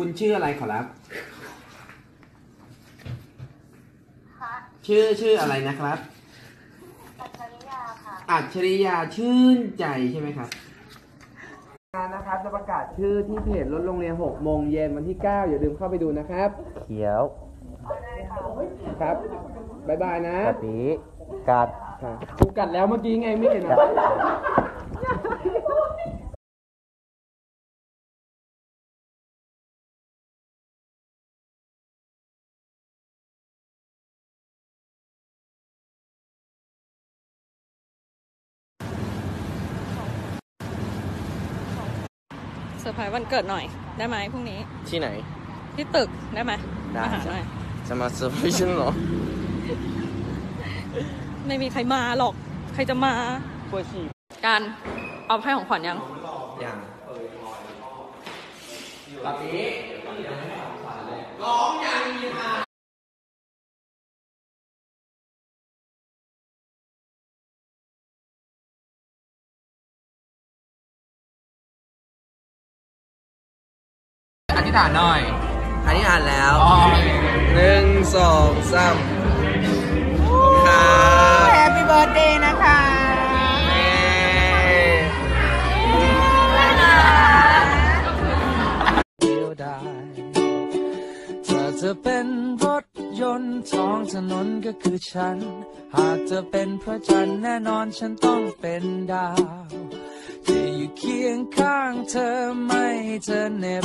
คุณชื่ออะไรขอรับชื่อชื่ออะไรนะครับ อัจฉริยาค่ะ อัจฉริยาชื่นใจใช่ไหมครับงานนะครับจะประกาศชื่อที่เพจรถโรงเรียน6โมงเย็นวันที่ 9 อย่าลืมเข้าไปดูนะครับ เขียวครับบ๊ายบายนะกะปิกัด ครับกูกัดแล้วเมื่อกี้ไงไม่เห็นเหรอ เซอร์ไพรส์วันเกิดหน่อยได้ไหมพรุ่งนี้ ที่ไหน ที่ตึกได้ไหมได้มาหาหน่อยจะมาเซอร์ไพรส์ฉันเหรอ ไม่มีใครมาหรอก ใครจะมาปวดฉี่การเอาให้ของขวัญยัง ยังอ ธิษฐานหน่อยอันนี้อ่านแล้วหนึ่งสองสามครับแฮปปี้เบิร์ดเดย์นะคะเย้เดียวดายถ้าเธอเป็นรถยนต์ท้องถนนก็คือฉัน หากเธอเป็นพระจันทร์แน่นอนฉันต้องเป็นดาวจะอยู่เคียงข้างเธอไม่ให้เธอเหน็บ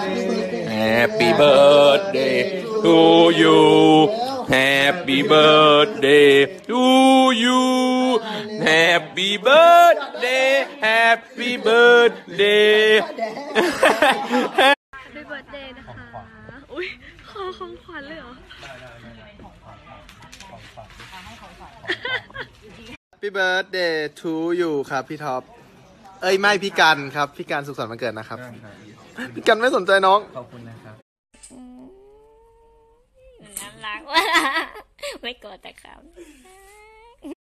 Happy birthday to you. Happy birthday to you. Happy birthday. Happy birthday. เป็นเบิร์ดเดย์นะคะอุ้ยขอของขวัญเลยเหรอ Happy birthday to you ครับพี่ท็อป เอ้ยไม่พี่กันครับ พี่กันสุขสันต์วันเกิดนะครับ พี่กันไม่สนใจน้อง ขอบคุณนะครับน่ารักว่ะไม่โกรธแต่ครับ